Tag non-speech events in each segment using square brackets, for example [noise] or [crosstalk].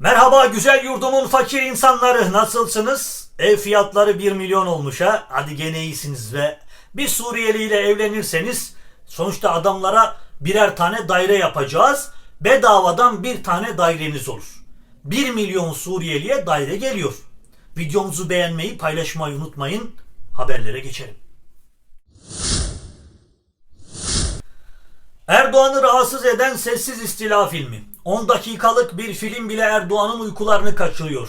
Merhaba güzel yurdumun fakir insanları nasılsınız? Ev fiyatları 1 milyon olmuş ha. Hadi gene iyisiniz ve bir Suriyeli ile evlenirseniz sonuçta adamlara birer tane daire yapacağız. Bedavadan bir tane daireniz olur. 1 milyon Suriyeliye daire geliyor. Videomuzu beğenmeyi paylaşmayı unutmayın. Haberlere geçelim. Erdoğan'ı rahatsız eden sessiz istila filmi. 10 dakikalık bir film bile Erdoğan'ın uykularını kaçırıyor.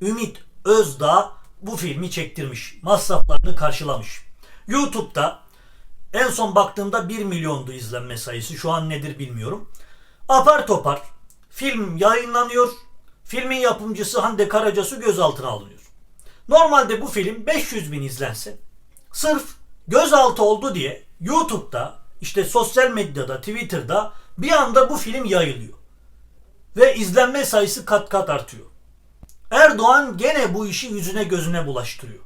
Ümit Özdağ bu filmi çektirmiş. Masraflarını karşılamış. YouTube'da en son baktığımda 1 milyondu izlenme sayısı. Şu an nedir bilmiyorum. Apar topar film yayınlanıyor. Filmin yapımcısı Hande Karacasu gözaltına alınıyor. Normalde bu film 500 bin izlense sırf gözaltı oldu diye YouTube'da işte sosyal medyada Twitter'da bir anda bu film yayılıyor. Ve izlenme sayısı kat kat artıyor. Erdoğan gene bu işi yüzüne gözüne bulaştırıyor.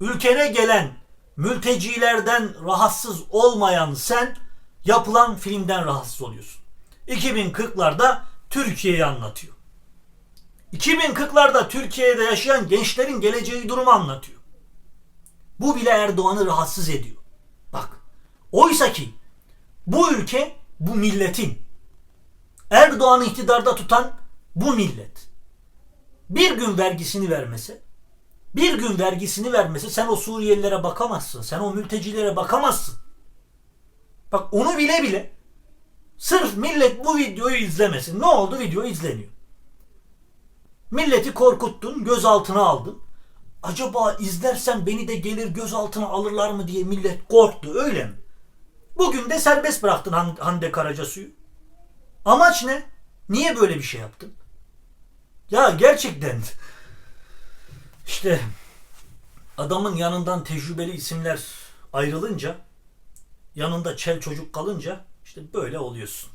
Ülkene gelen mültecilerden rahatsız olmayan sen yapılan filmden rahatsız oluyorsun. 2040'larda Türkiye'yi anlatıyor. 2040'larda Türkiye'de yaşayan gençlerin geleceği durumu anlatıyor. Bu bile Erdoğan'ı rahatsız ediyor. Bak, oysa ki bu ülke bu milletin. Erdoğan'ı iktidarda tutan bu millet. Bir gün vergisini vermese, bir gün vergisini vermese sen o Suriyelilere bakamazsın. Sen o mültecilere bakamazsın. Bak onu bile bile sırf millet bu videoyu izlemesin. Ne oldu? Video izleniyor. Milleti korkuttun, gözaltına aldın. Acaba izlersen beni de gelir gözaltına alırlar mı diye millet korktu öyle mi? Bugün de serbest bıraktın Han- Hande Karacasu'yu. Amaç ne? Niye böyle bir şey yaptın? Ya gerçekten işte adamın yanından tecrübeli isimler ayrılınca yanında çel çocuk kalınca işte böyle oluyorsun.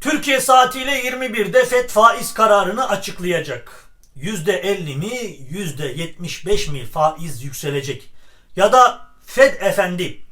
Türkiye saatiyle 21'de FED faiz kararını açıklayacak. %50 mi, %75 mi faiz yükselecek? Ya da FED efendi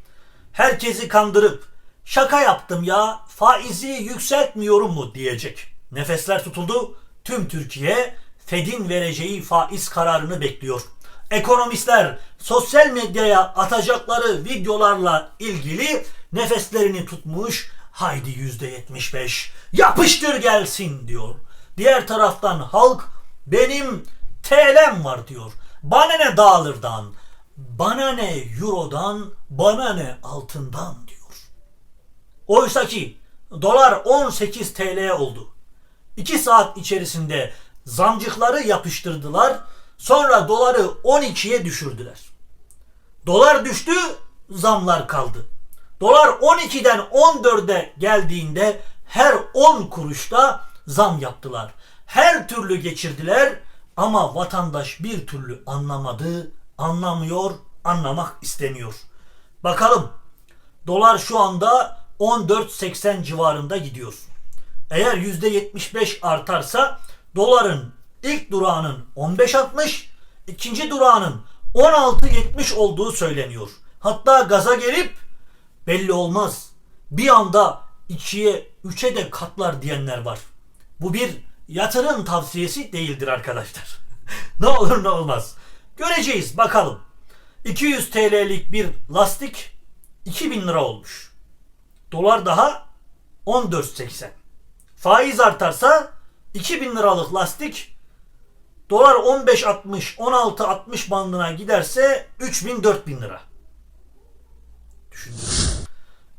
herkesi kandırıp şaka yaptım ya faizi yükseltmiyorum mu diyecek. Nefesler tutuldu. Tüm Türkiye Fed'in vereceği faiz kararını bekliyor. Ekonomistler sosyal medyaya atacakları videolarla ilgili nefeslerini tutmuş. Haydi yüzde yetmiş beş yapıştır gelsin diyor. Diğer taraftan halk benim TL'm var diyor. Bana ne dağılırdan, bana ne eurodan, bana ne altından. Oysa ki dolar 18 TL oldu. 2 saat içerisinde zamcıkları yapıştırdılar. Sonra doları 12'ye düşürdüler. Dolar düştü, zamlar kaldı. Dolar 12'den 14'e geldiğinde her 10 kuruşta zam yaptılar. Her türlü geçirdiler ama vatandaş bir türlü anlamadı, anlamıyor, anlamak istemiyor. Bakalım dolar şu anda 14.80 civarında gidiyor. Eğer %75 artarsa doların ilk durağının 15.60, ikinci durağının 16.70 olduğu söyleniyor. Hatta gaza gelip belli olmaz. Bir anda ikiye, üçe de katlar diyenler var. Bu bir yatırım tavsiyesi değildir arkadaşlar. [laughs] ne olur ne olmaz. Göreceğiz bakalım. 200 TL'lik bir lastik 2000 lira olmuş. Dolar daha 14.80. Faiz artarsa 2000 liralık lastik dolar 15.60 16.60 bandına giderse 3000 4000 lira. Düşünün.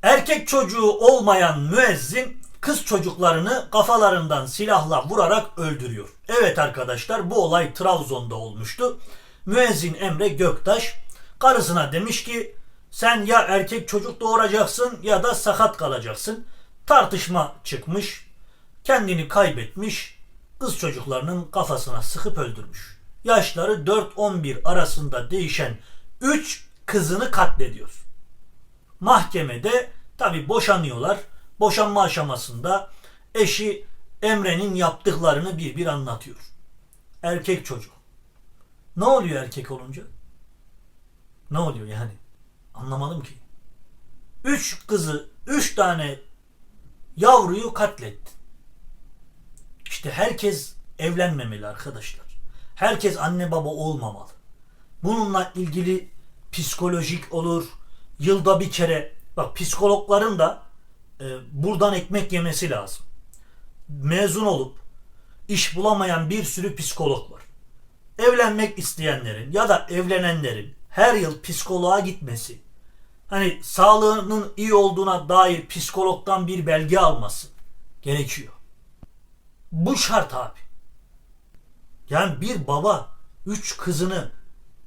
Erkek çocuğu olmayan müezzin kız çocuklarını kafalarından silahla vurarak öldürüyor. Evet arkadaşlar bu olay Trabzon'da olmuştu. Müezzin Emre Göktaş karısına demiş ki sen ya erkek çocuk doğuracaksın ya da sakat kalacaksın. Tartışma çıkmış. Kendini kaybetmiş. Kız çocuklarının kafasına sıkıp öldürmüş. Yaşları 4-11 arasında değişen 3 kızını katlediyor. Mahkemede tabi boşanıyorlar. Boşanma aşamasında eşi Emre'nin yaptıklarını bir bir anlatıyor. Erkek çocuk. Ne oluyor erkek olunca? Ne oluyor yani? Anlamadım ki. Üç kızı, üç tane yavruyu katletti. İşte herkes evlenmemeli arkadaşlar. Herkes anne baba olmamalı. Bununla ilgili psikolojik olur. Yılda bir kere bak psikologların da e, buradan ekmek yemesi lazım. Mezun olup iş bulamayan bir sürü psikolog var. Evlenmek isteyenlerin ya da evlenenlerin her yıl psikoloğa gitmesi, hani sağlığının iyi olduğuna dair psikologdan bir belge alması gerekiyor. Bu şart abi. Yani bir baba üç kızını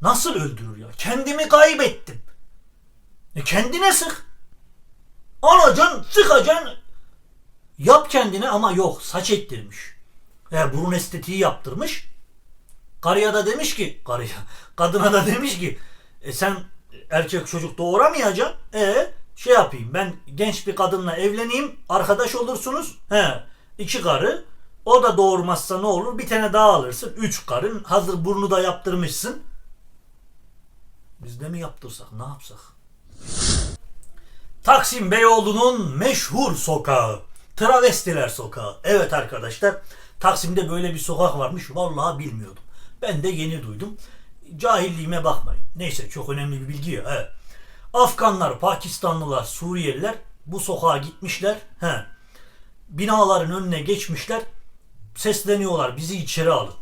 nasıl öldürür ya? Kendimi kaybettim. E kendine sık. Alacaksın, sıkacaksın. Yap kendine ama yok saç ektirmiş. E, burun estetiği yaptırmış. Karıya da demiş ki, karıya, [laughs] kadına da demiş ki e, sen erkek çocuk doğuramayacaksın. E şey yapayım ben genç bir kadınla evleneyim arkadaş olursunuz. He iki karı o da doğurmazsa ne olur bir tane daha alırsın. Üç karın hazır burnu da yaptırmışsın. Biz de mi yaptırsak ne yapsak? Taksim Beyoğlu'nun meşhur sokağı. Travestiler sokağı. Evet arkadaşlar Taksim'de böyle bir sokak varmış. Vallahi bilmiyordum. Ben de yeni duydum. Cahilliğime bakmayın. Neyse çok önemli bir bilgi ya. Evet. Afganlar, Pakistanlılar, Suriyeliler bu sokağa gitmişler. He. Binaların önüne geçmişler. Sesleniyorlar bizi içeri alın.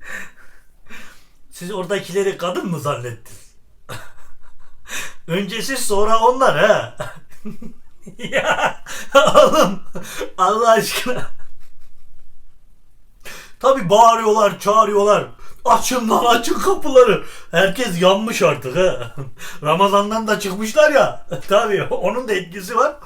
[laughs] Siz oradakileri kadın mı zannettiniz? [laughs] Öncesi sonra onlar ha. [laughs] ya oğlum Allah aşkına. Tabi bağırıyorlar, çağırıyorlar. Açın lan açın kapıları. Herkes yanmış artık ha. [laughs] Ramazan'dan da çıkmışlar ya. [laughs] Tabi onun da etkisi var.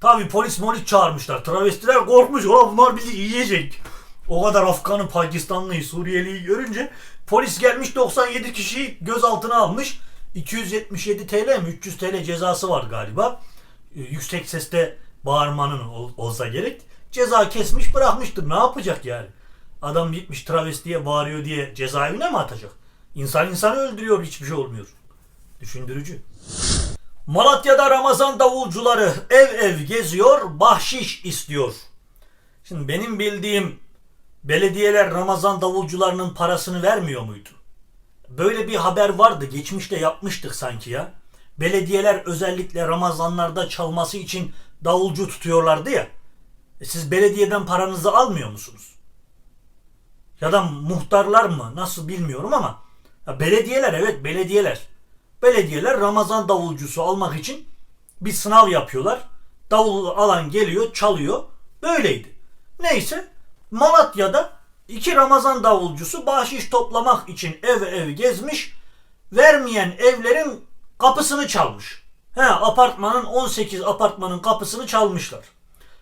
Tabi polis molis çağırmışlar. Travestiler korkmuş. Ulan bunlar bizi yiyecek. O kadar Afgan'ı, Pakistanlıyı, Suriyeli'yi görünce polis gelmiş 97 kişiyi gözaltına almış. 277 TL mi 300 TL cezası var galiba. Ee, Yüksek sesle bağırmanın ol- olsa gerek. Ceza kesmiş bırakmıştır. Ne yapacak yani? Adam gitmiş travestiye bağırıyor diye cezaevine mi atacak? İnsan insanı öldürüyor hiçbir şey olmuyor. Düşündürücü. Malatya'da Ramazan davulcuları ev ev geziyor, bahşiş istiyor. Şimdi benim bildiğim belediyeler Ramazan davulcularının parasını vermiyor muydu? Böyle bir haber vardı. Geçmişte yapmıştık sanki ya. Belediyeler özellikle Ramazanlarda çalması için davulcu tutuyorlardı ya. E siz belediyeden paranızı almıyor musunuz? Ya da muhtarlar mı? Nasıl bilmiyorum ama ya belediyeler evet belediyeler. Belediyeler Ramazan davulcusu almak için bir sınav yapıyorlar. Davul alan geliyor, çalıyor. Böyleydi. Neyse Malatya'da iki Ramazan davulcusu bahşiş toplamak için ev ev gezmiş. Vermeyen evlerin kapısını çalmış. He, apartmanın 18 apartmanın kapısını çalmışlar.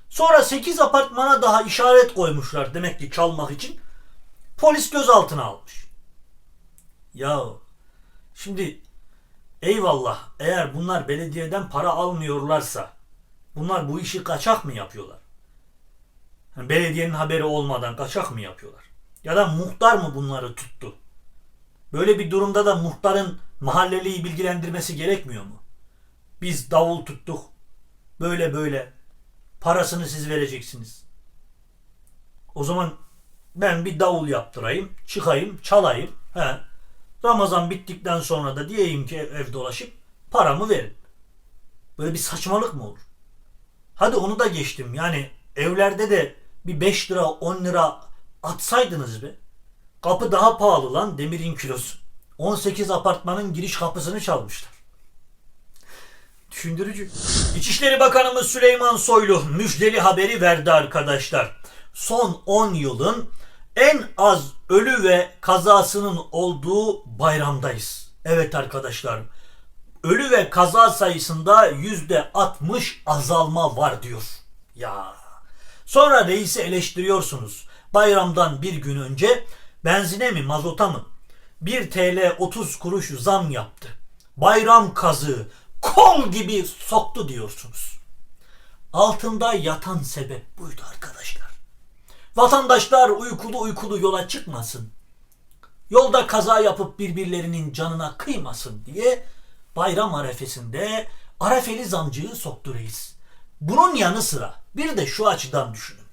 Sonra 8 apartmana daha işaret koymuşlar demek ki çalmak için. Polis gözaltına almış. Ya şimdi eyvallah eğer bunlar belediyeden para almıyorlarsa bunlar bu işi kaçak mı yapıyorlar? Yani belediyenin haberi olmadan kaçak mı yapıyorlar? Ya da muhtar mı bunları tuttu? Böyle bir durumda da muhtarın mahalleliyi bilgilendirmesi gerekmiyor mu? Biz davul tuttuk. Böyle böyle. Parasını siz vereceksiniz. O zaman ben bir davul yaptırayım, çıkayım, çalayım. He. Ramazan bittikten sonra da diyeyim ki ev dolaşıp paramı verin. Böyle bir saçmalık mı olur? Hadi onu da geçtim. Yani evlerde de bir 5 lira 10 lira atsaydınız be. Kapı daha pahalı lan demirin kilosu. 18 apartmanın giriş kapısını çalmışlar. Düşündürücü. İçişleri Bakanımız Süleyman Soylu müjdeli haberi verdi arkadaşlar. Son 10 yılın en az ölü ve kazasının olduğu bayramdayız. Evet arkadaşlar. Ölü ve kaza sayısında %60 azalma var diyor. Ya. Sonra reisi eleştiriyorsunuz. Bayramdan bir gün önce benzine mi mazota mı 1 TL 30 kuruş zam yaptı. Bayram kazığı kol gibi soktu diyorsunuz. Altında yatan sebep buydu arkadaşlar. Vatandaşlar uykulu uykulu yola çıkmasın. Yolda kaza yapıp birbirlerinin canına kıymasın diye bayram arefesinde arefeli zamcıyı soktu reis. Bunun yanı sıra bir de şu açıdan düşünün.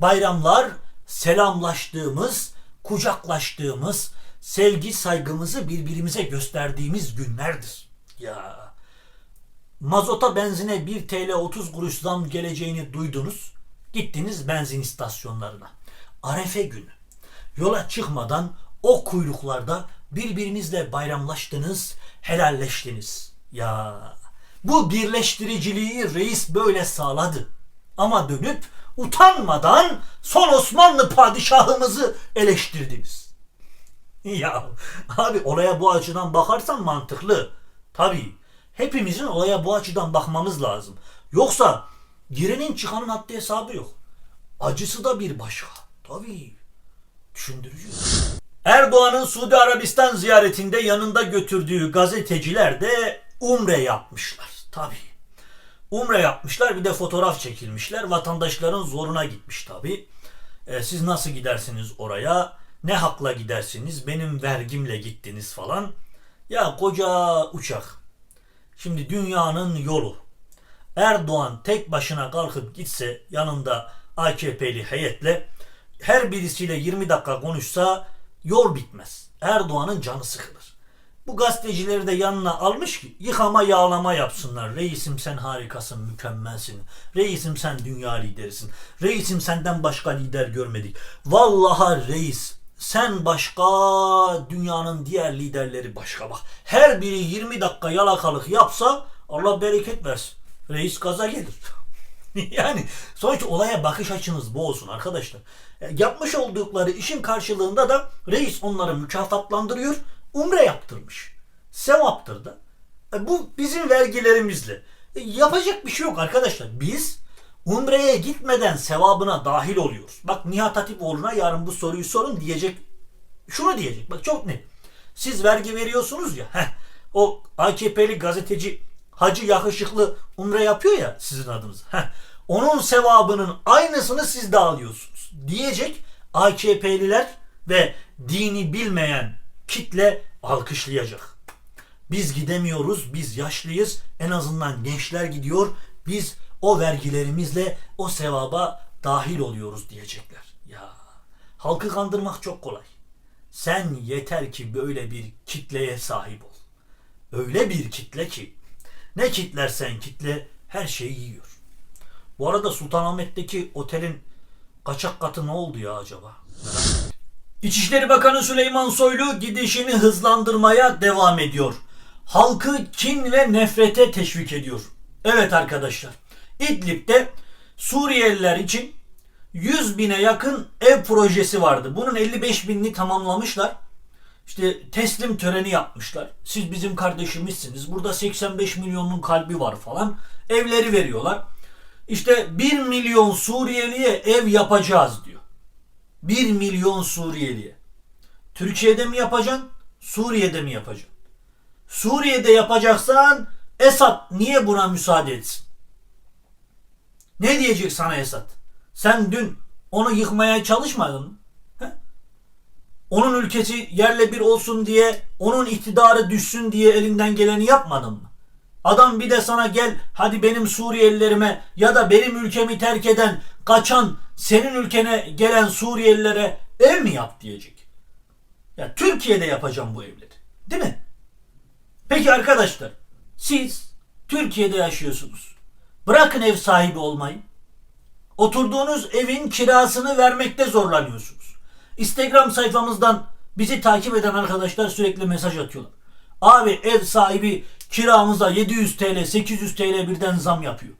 Bayramlar selamlaştığımız, kucaklaştığımız, sevgi saygımızı birbirimize gösterdiğimiz günlerdir. Ya mazota benzine 1 TL 30 kuruş zam geleceğini duydunuz. Gittiniz benzin istasyonlarına. Arefe günü. Yola çıkmadan o kuyruklarda birbirinizle bayramlaştınız, helalleştiniz. Ya bu birleştiriciliği reis böyle sağladı. Ama dönüp utanmadan son Osmanlı padişahımızı eleştirdiniz. Ya abi olaya bu açıdan bakarsan mantıklı. Tabii. Hepimizin olaya bu açıdan bakmamız lazım. Yoksa girenin çıkanın haddi hesabı yok. Acısı da bir başka. Tabii. Düşündürücü. Erdoğan'ın Suudi Arabistan ziyaretinde yanında götürdüğü gazeteciler de umre yapmışlar. Tabii. Umre yapmışlar bir de fotoğraf çekilmişler. Vatandaşların zoruna gitmiş tabii. E, siz nasıl gidersiniz oraya? Ne hakla gidersiniz? Benim vergimle gittiniz falan. Ya koca uçak. Şimdi dünyanın yolu. Erdoğan tek başına kalkıp gitse yanında AKP'li heyetle her birisiyle 20 dakika konuşsa yol bitmez. Erdoğan'ın canı sıkılır. Bu gazetecileri de yanına almış ki yıkama yağlama yapsınlar. Reisim sen harikasın, mükemmelsin. Reisim sen dünya liderisin. Reisim senden başka lider görmedik. Vallahi reis sen başka, dünyanın diğer liderleri başka bak. Her biri 20 dakika yalakalık yapsa Allah bereket versin. Reis gaza gelir. [laughs] yani sonuç olaya bakış açınız bu olsun arkadaşlar. E, Yapmış oldukları işin karşılığında da reis onları mükafatlandırıyor. Umre yaptırmış. Sevaptır da. E, bu bizim vergilerimizle. E, yapacak bir şey yok arkadaşlar. Biz Umre'ye gitmeden sevabına dahil oluyoruz. Bak Nihat Hatipoğlu'na yarın bu soruyu sorun diyecek. Şunu diyecek. Bak çok net. Siz vergi veriyorsunuz ya. Heh, o AKP'li gazeteci Hacı yakışıklı umre yapıyor ya sizin adınıza. Heh, onun sevabının aynısını siz de alıyorsunuz. Diyecek AKP'liler ve dini bilmeyen kitle alkışlayacak. Biz gidemiyoruz, biz yaşlıyız. En azından gençler gidiyor. Biz o vergilerimizle o sevaba dahil oluyoruz diyecekler. Ya halkı kandırmak çok kolay. Sen yeter ki böyle bir kitleye sahip ol. Öyle bir kitle ki ne kitlersen kitle her şeyi yiyor. Bu arada Sultanahmet'teki otelin kaçak katı ne oldu ya acaba? İçişleri Bakanı Süleyman Soylu gidişini hızlandırmaya devam ediyor. Halkı kin ve nefrete teşvik ediyor. Evet arkadaşlar. İdlib'de Suriyeliler için 100 bine yakın ev projesi vardı. Bunun 55 binini tamamlamışlar. İşte teslim töreni yapmışlar. Siz bizim kardeşimizsiniz. Burada 85 milyonun kalbi var falan. Evleri veriyorlar. İşte 1 milyon Suriyeliye ev yapacağız diyor. 1 milyon Suriyeliye. Türkiye'de mi yapacaksın? Suriye'de mi yapacaksın? Suriye'de yapacaksan Esad niye buna müsaade etsin? Ne diyecek sana Esad? Sen dün onu yıkmaya çalışmadın mı? Onun ülkesi yerle bir olsun diye, onun iktidarı düşsün diye elinden geleni yapmadın mı? Adam bir de sana gel hadi benim Suriyelilerime ya da benim ülkemi terk eden, kaçan, senin ülkene gelen Suriyelilere ev mi yap diyecek. Ya Türkiye'de yapacağım bu evleri. Değil mi? Peki arkadaşlar siz Türkiye'de yaşıyorsunuz. Bırakın ev sahibi olmayı. Oturduğunuz evin kirasını vermekte zorlanıyorsunuz. Instagram sayfamızdan bizi takip eden arkadaşlar sürekli mesaj atıyorlar. Abi ev sahibi kiramıza 700 TL, 800 TL birden zam yapıyor.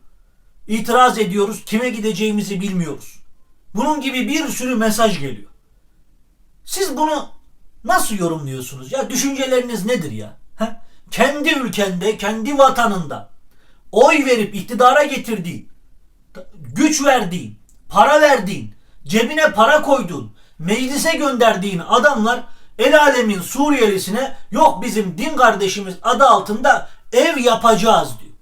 İtiraz ediyoruz, kime gideceğimizi bilmiyoruz. Bunun gibi bir sürü mesaj geliyor. Siz bunu nasıl yorumluyorsunuz? Ya düşünceleriniz nedir ya? Heh? Kendi ülkende, kendi vatanında oy verip iktidara getirdiğin, güç verdiğin, para verdiğin, cebine para koyduğun, meclise gönderdiğin adamlar el alemin Suriyelisine yok bizim din kardeşimiz adı altında ev yapacağız diyor.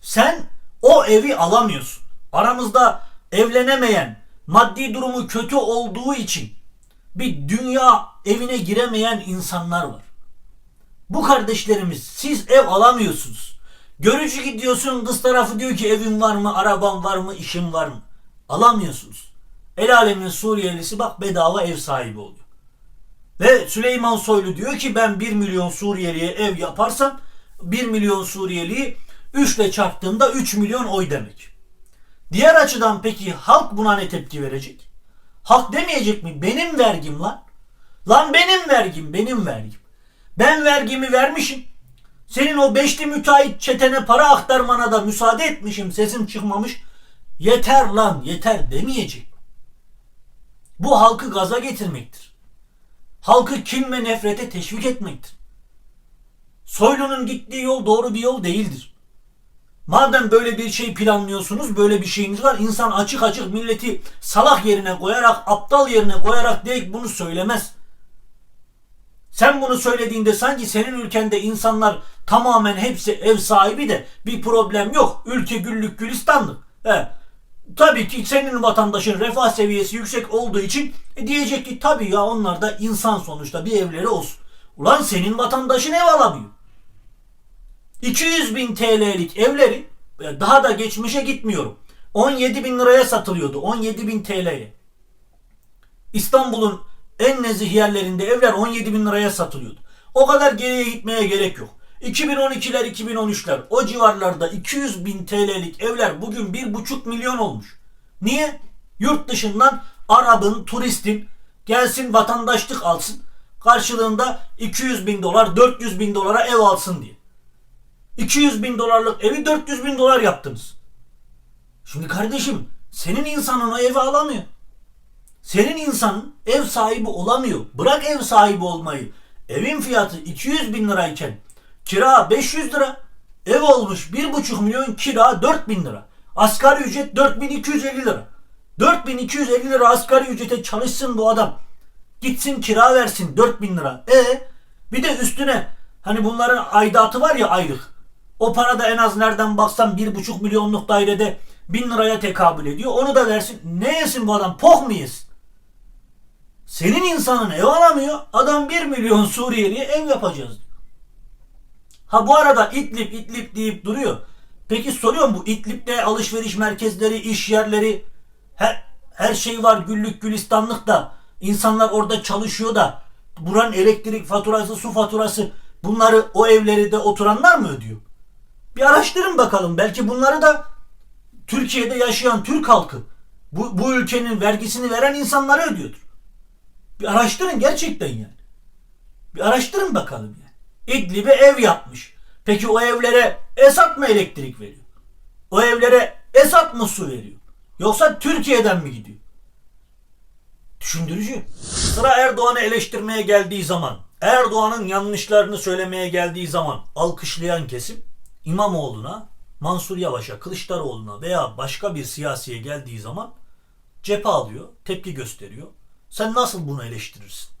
Sen o evi alamıyorsun. Aramızda evlenemeyen, maddi durumu kötü olduğu için bir dünya evine giremeyen insanlar var. Bu kardeşlerimiz siz ev alamıyorsunuz. Görücü gidiyorsun kız tarafı diyor ki evin var mı, araban var mı, işin var mı? Alamıyorsunuz. El alemin Suriyelisi bak bedava ev sahibi oluyor. Ve Süleyman Soylu diyor ki ben 1 milyon Suriyeliye ev yaparsam 1 milyon Suriyeliyi 3 ile çarptığımda 3 milyon oy demek. Diğer açıdan peki halk buna ne tepki verecek? Halk demeyecek mi? Benim vergim lan. Lan benim vergim, benim vergim. Ben vergimi vermişim. Senin o beşli müteahhit çetene para aktarmana da müsaade etmişim. Sesim çıkmamış. Yeter lan yeter demeyecek. Bu halkı gaza getirmektir. Halkı kin ve nefrete teşvik etmektir. Soylu'nun gittiği yol doğru bir yol değildir. Madem böyle bir şey planlıyorsunuz, böyle bir şeyiniz var, insan açık açık milleti salak yerine koyarak, aptal yerine koyarak direkt bunu söylemez. Sen bunu söylediğinde sanki senin ülkende insanlar tamamen hepsi ev sahibi de bir problem yok. Ülke güllük gülistanlık. He. Tabii ki senin vatandaşın refah seviyesi yüksek olduğu için e, diyecek ki tabii ya onlar da insan sonuçta bir evleri olsun. Ulan senin vatandaşın ev alamıyor. 200 bin TL'lik evleri e, daha da geçmişe gitmiyorum. 17 bin liraya satılıyordu. 17 bin TL'ye. İstanbul'un en nezih yerlerinde evler 17 bin liraya satılıyordu. O kadar geriye gitmeye gerek yok. 2012'ler 2013'ler o civarlarda 200 bin TL'lik evler bugün 1,5 milyon olmuş. Niye? Yurt dışından Arap'ın, turistin gelsin vatandaşlık alsın. Karşılığında 200 bin dolar, 400 bin dolara ev alsın diye. 200 bin dolarlık evi 400 bin dolar yaptınız. Şimdi kardeşim senin insanın o evi alamıyor. Senin insanın ev sahibi olamıyor. Bırak ev sahibi olmayı. Evin fiyatı 200 bin lirayken kira 500 lira. Ev olmuş 1,5 milyon kira 4 bin lira. Asgari ücret 4250 lira. 4250 lira asgari ücrete çalışsın bu adam. Gitsin kira versin 4000 lira. E bir de üstüne hani bunların aidatı var ya aylık. O para da en az nereden baksan 1,5 milyonluk dairede 1000 liraya tekabül ediyor. Onu da versin. Ne yesin bu adam? Poh mu yesin? Senin insanın ev alamıyor. Adam 1 milyon Suriyeli'ye ev yapacağız diyor. Ha bu arada İdlib İdlib deyip duruyor. Peki soruyorum bu İdlib'de alışveriş merkezleri, iş yerleri her, her şey var güllük gülistanlık da insanlar orada çalışıyor da buranın elektrik faturası, su faturası bunları o evleri de oturanlar mı ödüyor? Bir araştırın bakalım. Belki bunları da Türkiye'de yaşayan Türk halkı bu, bu ülkenin vergisini veren insanlara ödüyordur. Bir araştırın gerçekten yani. Bir araştırın bakalım yani. İdlib'e ev yapmış. Peki o evlere Esad mı elektrik veriyor? O evlere Esad mı su veriyor? Yoksa Türkiye'den mi gidiyor? Düşündürücü. Sıra Erdoğan'ı eleştirmeye geldiği zaman, Erdoğan'ın yanlışlarını söylemeye geldiği zaman alkışlayan kesim İmamoğlu'na, Mansur Yavaş'a, Kılıçdaroğlu'na veya başka bir siyasiye geldiği zaman cephe alıyor, tepki gösteriyor. Sen nasıl bunu eleştirirsin?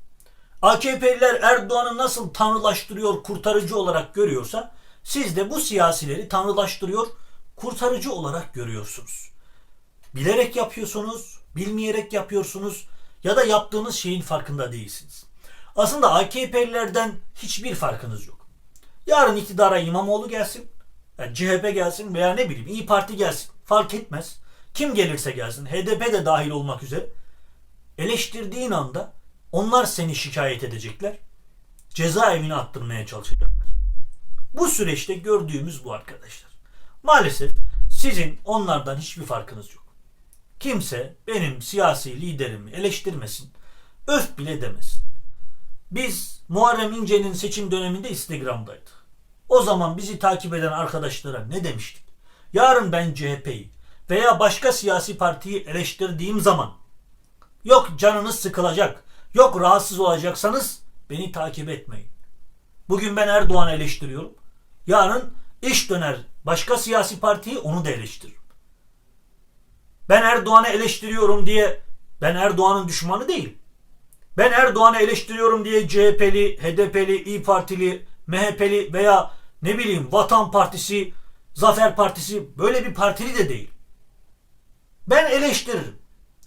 AKP'liler Erdoğan'ı nasıl tanrılaştırıyor, kurtarıcı olarak görüyorsa siz de bu siyasileri tanrılaştırıyor, kurtarıcı olarak görüyorsunuz. Bilerek yapıyorsunuz, bilmeyerek yapıyorsunuz ya da yaptığınız şeyin farkında değilsiniz. Aslında AKP'lilerden hiçbir farkınız yok. Yarın iktidara İmamoğlu gelsin, yani CHP gelsin veya ne bileyim İyi Parti gelsin fark etmez. Kim gelirse gelsin HDP de dahil olmak üzere eleştirdiğin anda onlar seni şikayet edecekler. Cezaevine attırmaya çalışacaklar. Bu süreçte gördüğümüz bu arkadaşlar. Maalesef sizin onlardan hiçbir farkınız yok. Kimse benim siyasi liderimi eleştirmesin, öf bile demesin. Biz Muharrem İnce'nin seçim döneminde Instagram'daydık. O zaman bizi takip eden arkadaşlara ne demiştik? Yarın ben CHP'yi veya başka siyasi partiyi eleştirdiğim zaman yok canınız sıkılacak, yok rahatsız olacaksanız beni takip etmeyin. Bugün ben Erdoğan'ı eleştiriyorum. Yarın iş döner başka siyasi partiyi onu da eleştiririm. Ben Erdoğan'ı eleştiriyorum diye ben Erdoğan'ın düşmanı değil. Ben Erdoğan'ı eleştiriyorum diye CHP'li, HDP'li, İyi Partili, MHP'li veya ne bileyim Vatan Partisi, Zafer Partisi böyle bir partili de değil. Ben eleştiririm.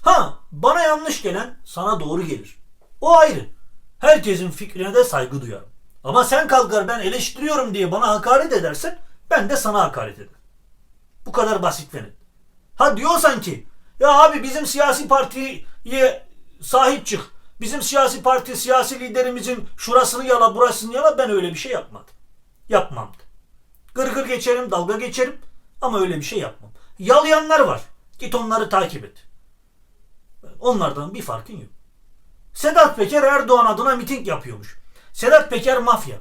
Ha bana yanlış gelen sana doğru gelir. O ayrı. Herkesin fikrine de saygı duyarım. Ama sen kalkar ben eleştiriyorum diye bana hakaret edersen Ben de sana hakaret ederim. Bu kadar basit net. Ha diyorsan ki ya abi bizim siyasi partiye sahip çık. Bizim siyasi parti, siyasi liderimizin şurasını yala, burasını yala. Ben öyle bir şey yapmadım. Yapmam da. Gır gır geçerim, dalga geçerim ama öyle bir şey yapmam. Yalayanlar var. Git onları takip et. Onlardan bir farkın yok. Sedat Peker Erdoğan adına miting yapıyormuş. Sedat Peker mafya.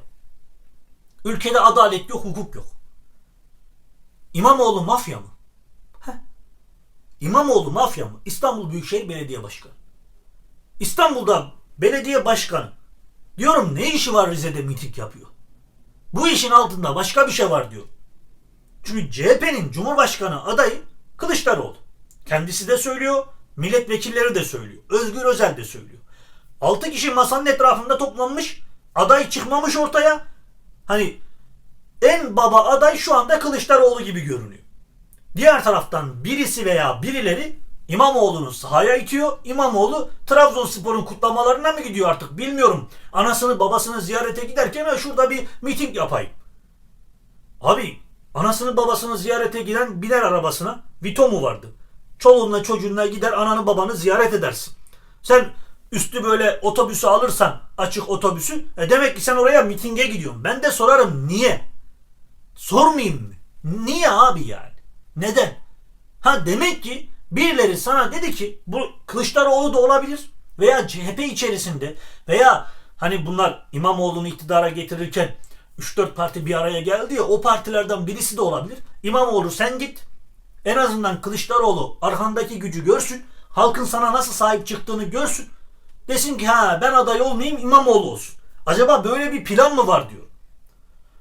Ülkede adalet yok, hukuk yok. İmamoğlu mafya mı? Heh. İmamoğlu mafya mı? İstanbul Büyükşehir Belediye Başkanı. İstanbul'da belediye başkanı. Diyorum ne işi var Rize'de miting yapıyor? Bu işin altında başka bir şey var diyor. Çünkü CHP'nin Cumhurbaşkanı adayı Kılıçdaroğlu. Kendisi de söylüyor, milletvekilleri de söylüyor. Özgür Özel de söylüyor. 6 kişi masanın etrafında toplanmış, aday çıkmamış ortaya. Hani en baba aday şu anda Kılıçdaroğlu gibi görünüyor. Diğer taraftan birisi veya birileri İmamoğlu'nu sahaya itiyor. İmamoğlu Trabzonspor'un kutlamalarına mı gidiyor artık bilmiyorum. Anasını babasını ziyarete giderken "Ha, şurada bir miting yapayım. Abi anasını babasını ziyarete giden biner arabasına Vito mu vardı? Çoluğunla çocuğunla gider ananı babanı ziyaret edersin. Sen üstü böyle otobüsü alırsan açık otobüsü e demek ki sen oraya mitinge gidiyorsun. Ben de sorarım niye? Sormayayım mı? Niye abi yani? Neden? Ha demek ki birileri sana dedi ki bu Kılıçdaroğlu da olabilir veya CHP içerisinde veya hani bunlar İmamoğlu'nu iktidara getirirken 3-4 parti bir araya geldi ya o partilerden birisi de olabilir. İmamoğlu sen git en azından Kılıçdaroğlu arkandaki gücü görsün. Halkın sana nasıl sahip çıktığını görsün. Desin ki ha ben aday olmayayım İmamoğlu olsun. Acaba böyle bir plan mı var diyor.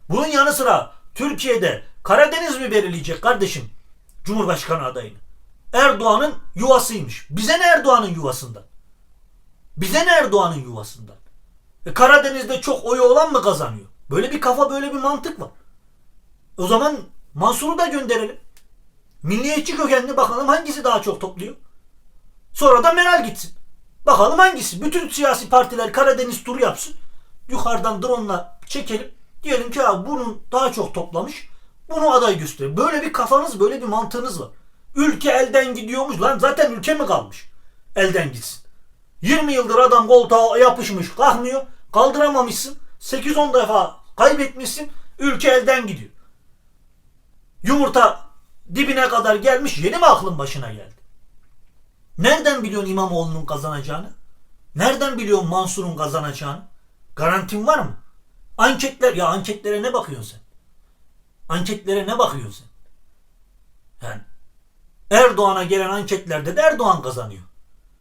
Bunun yanı sıra Türkiye'de Karadeniz mi belirleyecek kardeşim Cumhurbaşkanı adayını? Erdoğan'ın yuvasıymış. Bize ne Erdoğan'ın yuvasından? Bize ne Erdoğan'ın yuvasından? E Karadeniz'de çok oyu olan mı kazanıyor? Böyle bir kafa böyle bir mantık var. O zaman Mansur'u da gönderelim. Milliyetçi kökenli bakalım hangisi daha çok topluyor. Sonra da Meral gitsin. Bakalım hangisi. Bütün siyasi partiler Karadeniz turu yapsın. Yukarıdan drone'la çekelim. Diyelim ki ya bunun daha çok toplamış. Bunu aday gösterin. Böyle bir kafanız, böyle bir mantığınız var. Ülke elden gidiyormuş. Lan zaten ülke mi kalmış? Elden gitsin. 20 yıldır adam koltuğa yapışmış, kalkmıyor. Kaldıramamışsın. 8-10 defa kaybetmişsin. Ülke elden gidiyor. Yumurta dibine kadar gelmiş. Yeni mi aklın başına geldi? Nereden biliyorsun İmamoğlu'nun kazanacağını? Nereden biliyorsun Mansur'un kazanacağını? Garantin var mı? Anketler ya anketlere ne bakıyorsun sen? Anketlere ne bakıyorsun sen? Yani Erdoğan'a gelen anketlerde de Erdoğan kazanıyor.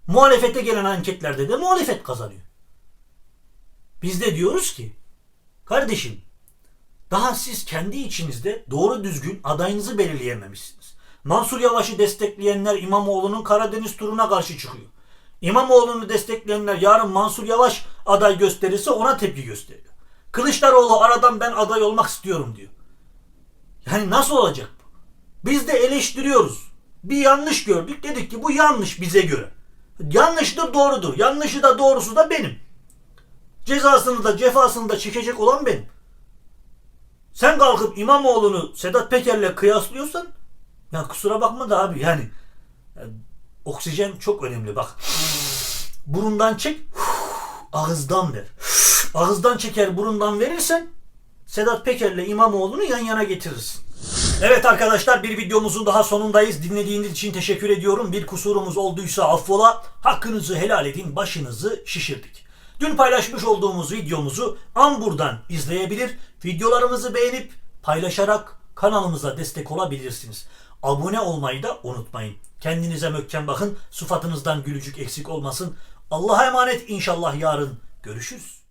Muhalefete gelen anketlerde de muhalefet kazanıyor. Biz de diyoruz ki kardeşim daha siz kendi içinizde doğru düzgün adayınızı belirleyememişsiniz. Mansur Yavaş'ı destekleyenler İmamoğlu'nun Karadeniz turuna karşı çıkıyor. İmamoğlu'nu destekleyenler yarın Mansur Yavaş aday gösterirse ona tepki gösteriyor. Kılıçdaroğlu aradan ben aday olmak istiyorum diyor. Yani nasıl olacak bu? Biz de eleştiriyoruz. Bir yanlış gördük dedik ki bu yanlış bize göre. Yanlıştır doğrudur. Yanlışı da doğrusu da benim. Cezasını da cefasını da çekecek olan benim. Sen kalkıp İmamoğlu'nu Sedat Peker'le kıyaslıyorsan ya kusura bakma da abi yani, yani oksijen çok önemli bak. Burundan çek, ağızdan ver. Ağızdan çeker burundan verirsen Sedat Peker'le İmamoğlu'nu yan yana getirirsin. Evet arkadaşlar bir videomuzun daha sonundayız. Dinlediğiniz için teşekkür ediyorum. Bir kusurumuz olduysa affola. Hakkınızı helal edin. Başınızı şişirdik. Dün paylaşmış olduğumuz videomuzu Ambur'dan izleyebilir. Videolarımızı beğenip paylaşarak kanalımıza destek olabilirsiniz. Abone olmayı da unutmayın. Kendinize mökken bakın. Sıfatınızdan gülücük eksik olmasın. Allah'a emanet inşallah yarın görüşürüz.